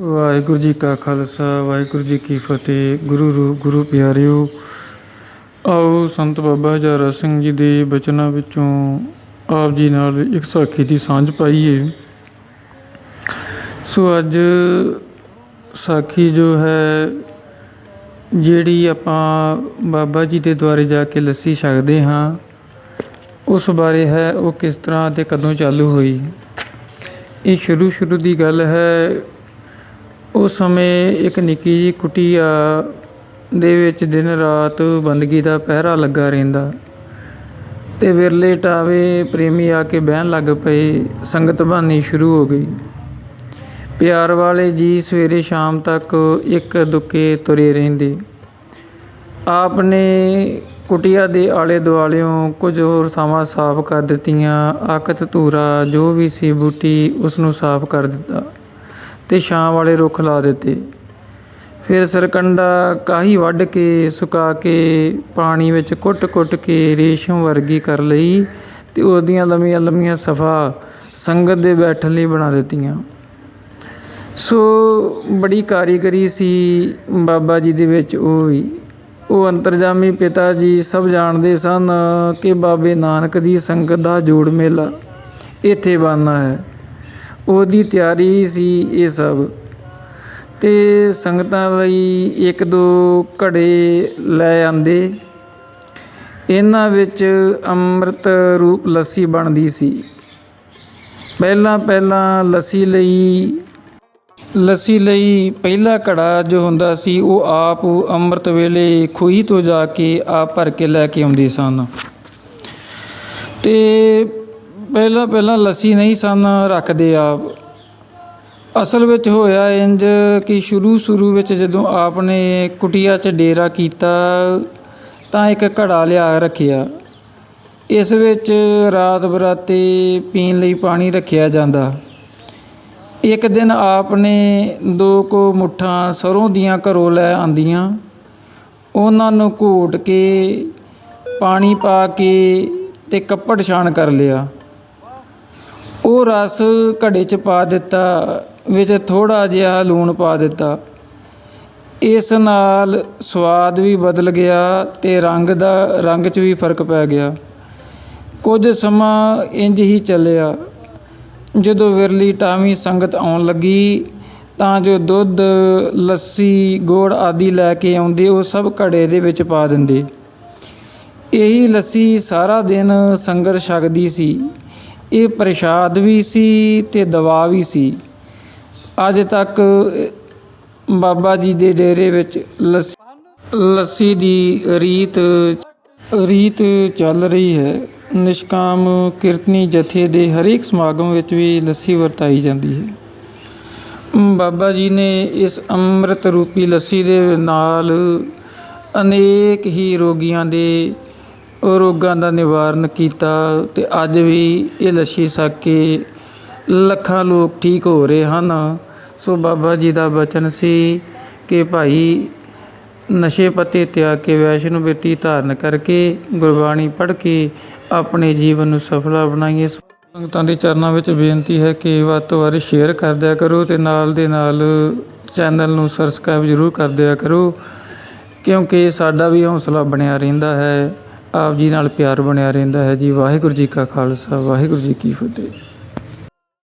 ਵਾਹਿਗੁਰੂ ਜੀ ਕਾ ਖਾਲਸਾ, ਵਾਹਿਗੁਰੂ ਜੀ ਕੀ ਫਤਿਹ। ਗੁਰੂ ਰੂਪ ਗੁਰੂ ਪਿਆਰਿਓ, ਆਓ ਸੰਤ ਬਾਬਾ ਹਜ਼ਾਰਾ ਸਿੰਘ ਜੀ ਦੇ ਬਚਨਾਂ ਵਿੱਚੋਂ ਆਪ ਜੀ ਨਾਲ ਇੱਕ ਸਾਖੀ ਦੀ ਸਾਂਝ ਪਾਈਏ। ਸੋ ਅੱਜ ਸਾਖੀ ਜੋ ਹੈ, ਜਿਹੜੀ ਆਪਾਂ ਬਾਬਾ ਜੀ ਦੇ ਦੁਆਰੇ ਜਾ ਕੇ ਲੱਸੀ ਛਕਦੇ ਹਾਂ, ਉਸ ਬਾਰੇ ਹੈ, ਉਹ ਕਿਸ ਤਰ੍ਹਾਂ ਤੇ ਕਦੋਂ ਚਾਲੂ ਹੋਈ? ਇਹ ਸ਼ੁਰੂ ਸ਼ੁਰੂ ਦੀ ਗੱਲ ਹੈ ਉਸ ਸਮੇਂ ਇੱਕ ਨਿੱਕੀ ਜਿਹੀ ਕੁਟੀਆ ਦੇ ਵਿੱਚ ਦਿਨ ਰਾਤ ਬੰਦਗੀ ਦਾ ਪਹਿਰਾ ਲੱਗਾ ਰਹਿੰਦਾ ਅਤੇ ਵਿਰਲੇ ਟਾਵੇ ਪ੍ਰੇਮੀ ਆ ਕੇ ਬਹਿਣ ਲੱਗ ਪਏ, ਸੰਗਤ ਬਾਨੀ ਸ਼ੁਰੂ ਹੋ ਗਈ। ਪਿਆਰ ਵਾਲੇ ਜੀ ਸਵੇਰੇ ਸ਼ਾਮ ਤੱਕ ਇੱਕ ਦੁੱਕੇ ਤੁਰੇ ਰਹਿੰਦੇ। ਆਪ ਨੇ ਕੁਟੀਆ ਦੇ ਆਲੇ ਦੁਆਲਿਓਂ ਕੁਝ ਹੋਰ ਥਾਵਾਂ ਸਾਫ਼ ਕਰ ਦਿੱਤੀਆਂ ਆਕਤ ਧੂਰਾ ਜੋ ਵੀ ਸੀ ਬੂਟੀ ਉਸ ਨੂੰ ਸਾਫ਼ ਕਰ ਦਿੱਤਾ। ਤੇ ਛਾਂ ਵਾਲੇ ਰੁੱਖ ਲਾ ਦਿੱਤੇ। ਫਿਰ ਸਰਕੰਡਾ ਕਾਹੀ ਵੱਢ ਕੇ, ਸੁਕਾ ਕੇ, ਪਾਣੀ ਵਿੱਚ ਕੁੱਟ-ਕੁੱਟ ਕੇ ਰੇਸ਼ਮ ਵਰਗੀ ਕਰ ਲਈ ਤੇ ਉਹਦੀਆਂ ਲੰਮੀਆਂ ਲੰਮੀਆਂ ਸਫਾ ਸੰਗਤ ਦੇ ਬੈਠਣ ਲਈ ਬਣਾ ਦਿੱਤੀਆਂ। ਸੋ ਬੜੀ ਕਾਰੀਗਰੀ ਸੀ ਬਾਬਾ ਜੀ ਦੇ ਵਿੱਚ ਉਹ ਵੀ। ਉਹ ਅੰਤਰਜਾਮੀ ਪਿਤਾ ਜੀ ਸਭ ਜਾਣਦੇ ਸਨ ਕਿ ਬਾਬੇ ਨਾਨਕ ਦੀ ਸੰਗਤ ਦਾ ਜੋੜ ਮੇਲਾ ਇੱਥੇ ਬਣਨਾ ਹੈ। ਉਹਦੀ ਤਿਆਰੀ ਸੀ ਇਹ ਸਭ। ਅਤੇ ਸੰਗਤਾਂ ਲਈ ਇੱਕ ਦੋ ਘੜੇ ਲੈ ਆਉਂਦੇ ਇਹਨਾਂ ਵਿੱਚ ਅੰਮ੍ਰਿਤ ਰੂਪ ਲੱਸੀ ਬਣਦੀ ਸੀ। ਪਹਿਲਾਂ ਪਹਿਲਾਂ ਲੱਸੀ ਲਈ ਲੱਸੀ ਲਈ ਪਹਿਲਾ ਘੜਾ ਜੋ ਹੁੰਦਾ ਸੀ ਉਹ ਆਪ ਅੰਮ੍ਰਿਤ ਵੇਲੇ ਖੂਹੀ ਤੋਂ ਜਾ ਕੇ ਆਪ ਭਰ ਕੇ ਲੈ ਕੇ ਆਉਂਦੇ ਸਨ। ਤੇ ਪਹਿਲਾਂ ਪਹਿਲਾਂ ਲੱਸੀ ਨਹੀਂ ਸਨ ਰੱਖਦੇ ਆਪ। ਅਸਲ ਵਿੱਚ ਹੋਇਆ ਇੰਜ ਕਿ ਸ਼ੁਰੂ ਸ਼ੁਰੂ ਵਿੱਚ ਜਦੋਂ ਆਪ ਨੇ ਕੁਟੀਆ 'ਚ ਡੇਰਾ ਕੀਤਾ, ਤਾਂ ਇੱਕ ਘੜਾ ਲਿਆ ਰੱਖਿਆ। ਇਸ ਵਿੱਚ ਰਾਤ ਬਰਾਤੇ ਪੀਣ ਲਈ ਪਾਣੀ ਰੱਖਿਆ ਜਾਂਦਾ। ਇੱਕ ਦਿਨ ਆਪ ਨੇ ਦੋ ਕੋ ਮੁੱਠਾਂ ਸਰੋਂ ਦੀਆਂ ਘਰੋਂ ਲੈ ਆਂਦੀਆਂ। ਉਹਨਾਂ ਨੂੰ ਘੋਟ ਕੇ ਪਾਣੀ ਪਾ ਕੇ ਤੇ ਕੱਪੜ ਛਾਣ ਕਰ ਲਿਆ। ਉਹ ਰਸ ਘੜੇ 'ਚ ਪਾ ਦਿੱਤਾ, ਵਿੱਚ ਥੋੜਾ ਜਿਹਾ ਲੂਣ ਪਾ ਦਿੱਤਾ। ਇਸ ਨਾਲ ਸਵਾਦ ਵੀ ਬਦਲ ਗਿਆ ਤੇ ਰੰਗ ਦਾ, ਰੰਗ 'ਚ ਵੀ ਫ਼ਰਕ ਪੈ ਗਿਆ। ਕੁਝ ਸਮਾਂ ਇੰਜ ਹੀ ਚੱਲਿਆ। ਜਦੋਂ ਵਿਰਲੀ ਟਾਵੀਂ ਸੰਗਤ ਆਉਣ ਲੱਗੀ, ਤਾਂ ਜੋ ਦੁੱਧ, ਲੱਸੀ, ਗੋੜ ਆਦਿ ਲੈ ਕੇ ਆਉਂਦੇ, ਉਹ ਸਭ ਘੜੇ ਦੇ ਵਿੱਚ ਪਾ ਦਿੰਦੇ। ਇਹੀ ਲੱਸੀ ਸਾਰਾ ਦਿਨ ਸੰਗਤ ਛਕਦੀ ਸੀ। ਇਹ ਪ੍ਰਸ਼ਾਦ ਵੀ ਸੀ ਤੇ ਦਵਾ ਵੀ ਸੀ। ਅੱਜ ਤੱਕ ਬਾਬਾ ਜੀ ਦੇ ਡੇਰੇ ਵਿੱਚ ਲੱਸੀ ਲੱਸੀ ਦੀ ਰੀਤ ਰੀਤ ਚੱਲ ਰਹੀ ਹੈ। ਨਿਸ਼ਕਾਮ ਕੀਰਤਨੀ ਜਥੇ ਦੇ ਹਰੇਕ ਸਮਾਗਮ ਵਿੱਚ ਵੀ ਲੱਸੀ ਵਰਤਾਈ ਜਾਂਦੀ ਹੈ। ਬਾਬਾ ਜੀ ਨੇ ਇਸ ਅੰਮ੍ਰਿਤ ਰੂਪੀ ਲੱਸੀ ਦੇ ਨਾਲ ਅਨੇਕ ਹੀ ਰੋਗੀਆਂ ਦੇ ਰੋਗਾਂ ਦਾ ਨਿਵਾਰਨ ਕੀਤਾ ਅਤੇ ਅੱਜ ਵੀ ਇਹ ਲੱਸੀ ਛਕ ਕੇ ਲੱਖਾਂ ਲੋਕ ਠੀਕ ਹੋ ਰਹੇ ਹਨ। ਸੋ ਬਾਬਾ ਜੀ ਦਾ ਬਚਨ ਸੀ ਕਿ ਭਾਈ ਨਸ਼ੇ ਪੱਤੇ ਤਿਆਗ ਕੇ ਵੈਸ਼ਨੂ ਬਿਰਤੀ ਧਾਰਨ ਕਰਕੇ ਗੁਰਬਾਣੀ ਪੜ੍ਹ ਕੇ ਆਪਣੇ ਜੀਵਨ ਨੂੰ ਸਫਲਾ ਬਣਾਈਏ। ਸੰਗਤਾਂ ਦੇ ਚਰਨਾਂ ਵਿੱਚ ਬੇਨਤੀ ਹੈ ਕਿ ਵੱਧ ਤੋਂ ਵੱਧ ਸ਼ੇਅਰ ਕਰ ਦਿਆ ਕਰੋ ਤੇ ਨਾਲ ਦੇ ਨਾਲ ਚੈਨਲ ਨੂੰ ਸਬਸਕ੍ਰਾਈਬ ਜ਼ਰੂਰ ਕਰ ਦਿਆ ਕਰੋ, ਕਿਉਂਕਿ ਸਾਡਾ ਵੀ ਹੌਸਲਾ ਬਣਿਆ ਰਹਿੰਦਾ ਹੈ। ਆਪ ਜੀ ਨਾਲ ਪਿਆਰ ਬਣਿਆ ਰਹਿੰਦਾ ਹੈ ਜੀ। ਵਾਹਿਗੁਰੂ ਜੀ ਕਾ ਖਾਲਸਾ, ਵਾਹਿਗੁਰੂ ਜੀ ਕੀ ਫਤਿਹ।